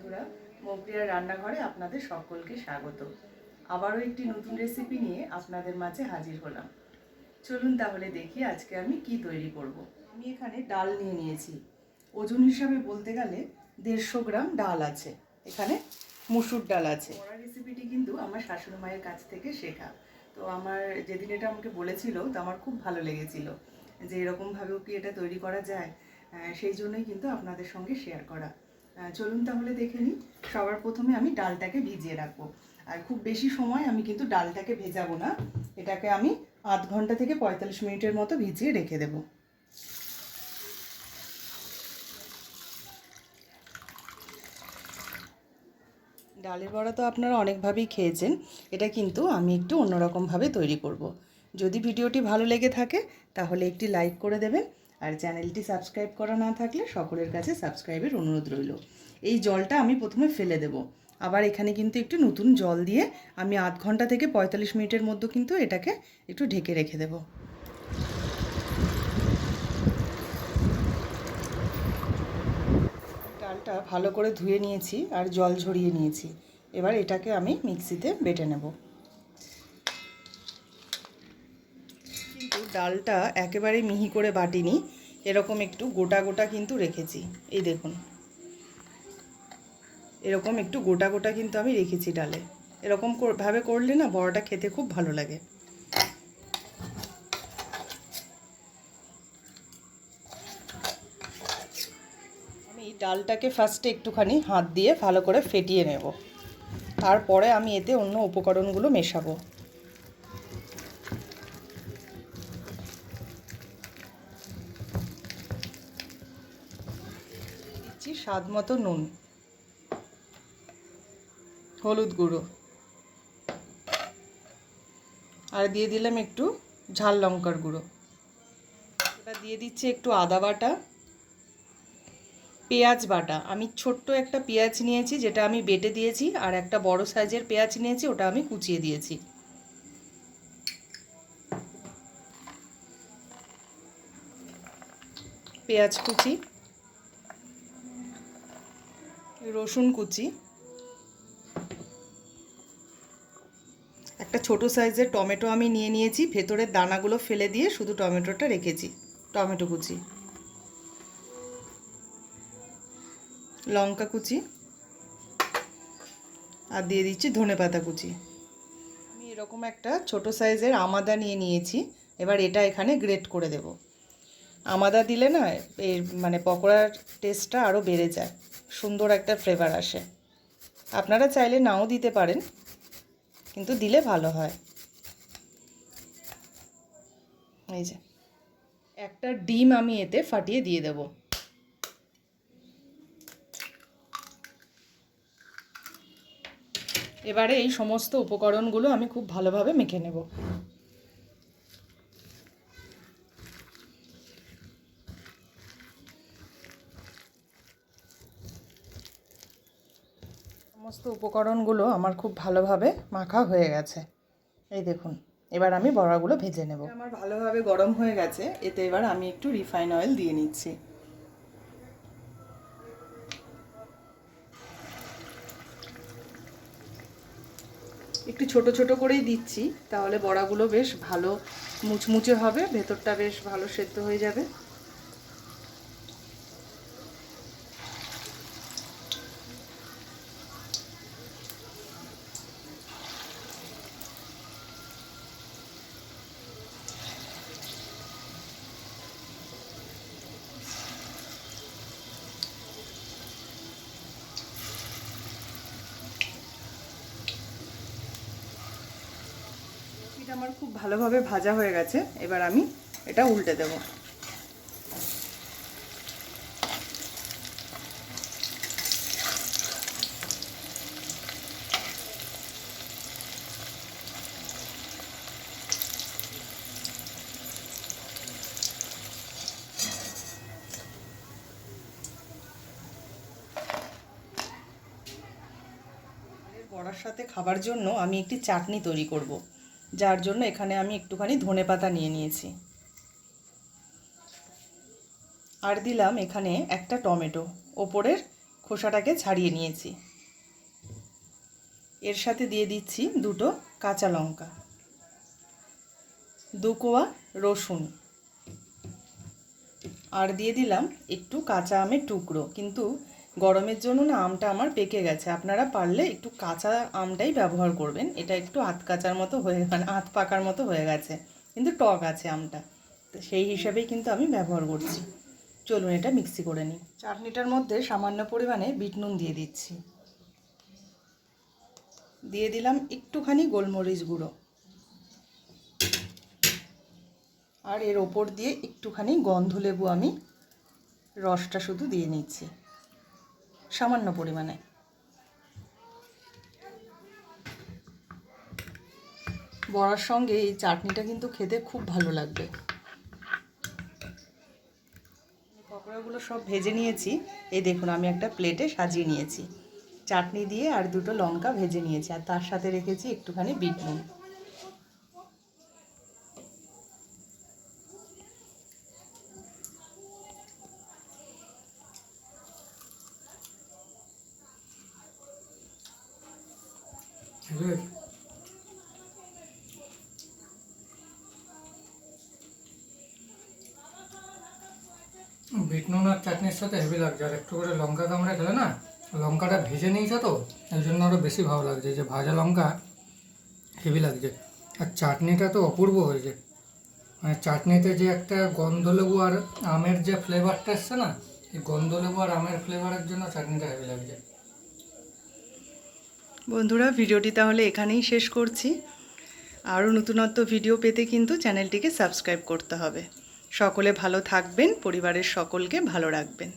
বন্ধুরা মৌপ্রিয়ার রান্নাঘরে আপনাদের সকলকে স্বাগত। আবারও একটি নতুন রেসিপি নিয়ে আপনাদের মাঝে হাজির হলাম। চলুন তাহলে দেখি আজকে আমি কি তৈরি করব। আমি এখানে ডাল নিয়ে নিয়েছি। ওজন হিসাবে বলতে গেলে দেড়শো গ্রাম ডাল আছে। এখানে মুসুর ডাল আছে। পড়া রেসিপিটি কিন্তু আমার শাশুড়ি মায়ের কাছ থেকে শেখা। তো আমার যেদিন এটা আমাকে বলেছিল, তো আমার খুব ভালো লেগেছিল যে এরকমভাবেও কি এটা তৈরি করা যায়? সেই জন্যই কিন্তু আপনাদের সঙ্গে শেয়ার করা। চলুন তাহলে দেখে নিই। সবার প্রথমে আমি ডালটাকে ভিজিয়ে রাখব। আর খুব বেশি সময় আমি কিন্তু ডালটাকে ভেজাবো না। এটাকে আমি আধ ঘণ্টা থেকে পঁয়তাল্লিশ মিনিটের মতো ভিজিয়ে রেখে দেবো। ডালের বড়া তো আপনারা অনেকভাবেই খেয়েছেন। এটা কিন্তু আমি একটু অন্যরকমভাবে তৈরি করব। যদি ভিডিওটি ভালো লেগে থাকে, তাহলে একটি লাইক করে দেবেন। আর চ্যানেলটি সাবস্ক্রাইব করা না থাকলে সকলের কাছে সাবস্ক্রাইবের অনুরোধ রইল। এই জলটা আমি প্রথমে ফেলে দেব। আবার এখানে কিন্তু একটু নতুন জল দিয়ে আমি আধ ঘণ্টা থেকে পঁয়তাল্লিশ মিনিটের মধ্যে কিন্তু এটাকে একটু ঢেকে রেখে দেবো। ডালটা ভালো করে ধুয়ে নিয়েছি আর জল ঝরিয়ে নিয়েছি। এবার এটাকে আমি মিক্সিতে বেটে নেব। ডালটা একেবারে মিহি করে বাটিনি, এরকম একটু গোটা গোটা কিন্তু রেখেছি। এই দেখুন। এরকম একটু গোটা গোটা কিন্তু আমি রেখেছি ডালে। এরকম ভাবে করলে না বড়াটা খেতে খুব ভালো লাগে। আমি ডালটাকে ফার্স্টে একটুখানি হাত দিয়ে ভালো করে ফেটিয়ে নেব। তারপরে আমি এতে অন্য উপকরণগুলো মেশাবো। স্বাদ মতো নুন। হলুদ গুঁড়ো। আর দিয়ে দিলাম একটু ঝাল লঙ্কার গুঁড়ো। এবার দিয়ে দিচ্ছি একটু আদা বাটা, পেঁয়াজ বাটা। আমি ছোট্ট একটা পেঁয়াজ নিয়েছি, যেটা আমি বেটে দিয়েছি, আর একটা বড় সাইজের পেঁয়াজ নিয়েছি, ওটা আমি কুচিয়ে দিয়েছি। পেঁয়াজ কুচি। রসুন কুচি, একটা ছোট সাইজের টমেটো আমি নিয়ে নিয়েছি, ভেতরের দানাগুলো ফেলে দিয়ে শুধু টমেটোটা রেখেছি, টমেটো কুচি। লঙ্কা কুচি, আর দিয়ে দিচ্ছি ধনে পাতা কুচি। আমি এরকম একটা ছোট সাইজের আমাদা নিয়ে নিয়েছি, এবার এটা এখানে গ্রেট করে দেব। আমাদা দিলে না, এর মানে পকোড়ার টেস্টটা আরও বেড়ে যায়। সুন্দর একটা ফ্লেভার আসে। আপনারা চাইলে নাও দিতে পারেন, কিন্তু দিলে ভালো হয়। এই যে, একটা ডিম আমি এতে ফাটিয়ে দিয়ে দেবো। এবারে এই সমস্ত উপকরণগুলো আমি খুব ভালোভাবে মেখে নেব। সমস্ত উপকরণগুলো আমার খুব ভালোভাবে মাখা হয়ে গেছে। এই দেখুন, এবার আমি বড়াগুলো ভেজে নেব। আমার ভালোভাবে গরম হয়ে গেছে, এতে এবার আমি একটু রিফাইন অয়েল দিয়ে নিচ্ছি। একটু ছোট ছোট করেই দিচ্ছি, তাহলে বড়াগুলো বেশ ভালো মুচমুচে হবে, ভেতরটা বেশ ভালো সেদ্ধ হয়ে যাবে। এটা আমার খুব ভালোভাবে ভাজা হয়ে গেছে। এবার আমি এটা উল্টে দেব। বড়ার সাথে খাবার জন্য আমি একটি চাটনি তৈরি করব। যার জন্য এখানে আমি একটুখানি ধনে পাতা নিয়ে নিয়েছি। আর দিলাম এখানে একটা টমেটো, ওপরের খোসাটাকে ছাড়িয়ে নিয়েছি। এর সাথে দিয়ে দিচ্ছি দুটো কাঁচা লঙ্কা, দু কোয়া রসুন, আর দিয়ে দিলাম একটু কাঁচা আমের টুকরো। কিন্তু গরমের জন্য না আমটা আমার পেকে গেছে। আপনারা পারলে একটু কাঁচা আমটাই ব্যবহার করবেন। এটা একটু আধ কাঁচার মতো হয়ে মানে আধ পাকার মতো হয়ে গেছে। কিন্তু টক আছে আমটা। তো সেই হিসাবেই কিন্তু আমি ব্যবহার করছি। চলুন এটা মিক্সি করে নিই। চাটনিটার মধ্যে সামান্য পরিমাণে বিট নুন দিয়ে দিচ্ছি। দিয়ে দিলাম একটুখানি গোলমরিচ গুঁড়ো। আর এর ওপর দিয়ে একটুখানি গন্ধ লেবু আমি রসটা শুধু দিয়ে নিচ্ছি। সামান্য পরিমাণে। বড়ার সঙ্গে এই চাটনিটা কিন্তু খেতে খুব ভালো লাগবে। পকোড়াগুলো সব ভেজে নিয়েছি। এই দেখুন, আমি একটা প্লেটে সাজিয়ে নিয়েছি। চাটনি দিয়ে আর দুটো লঙ্কা ভেজে নিয়েছি, আর তার সাথে রেখেছি একটুখানি বিট নুন। বিট নুন আর চাটনির সাথে হেভি লাগছে। আর একটু করে লঙ্কা কামড়ে খেলে না, লঙ্কাটা ভেজে নিয়েছে তো, এই জন্য আরও বেশি ভালো লাগছে। যে ভাজা লঙ্কা, হেভি লাগছে। আর চাটনিটা তো অপূর্ব হয়েছে। মানে চাটনিতে যে একটা গন্ধলেবু আর আমের যে ফ্লেভারটা এসছে না, এই গন্ধলেবু আর আমের ফ্লেভারের জন্য চাটনিটা হেভি লাগছে। বন্ধুরা, ভিডিওটি তাহলে এখানেই শেষ করছি। আরও নতুনত্ব ভিডিও পেতে কিন্তু চ্যানেলটিকে সাবস্ক্রাইব করতে হবে। সকলে ভালো থাকবেন, পরিবারের সকলকে ভালো রাখবেন।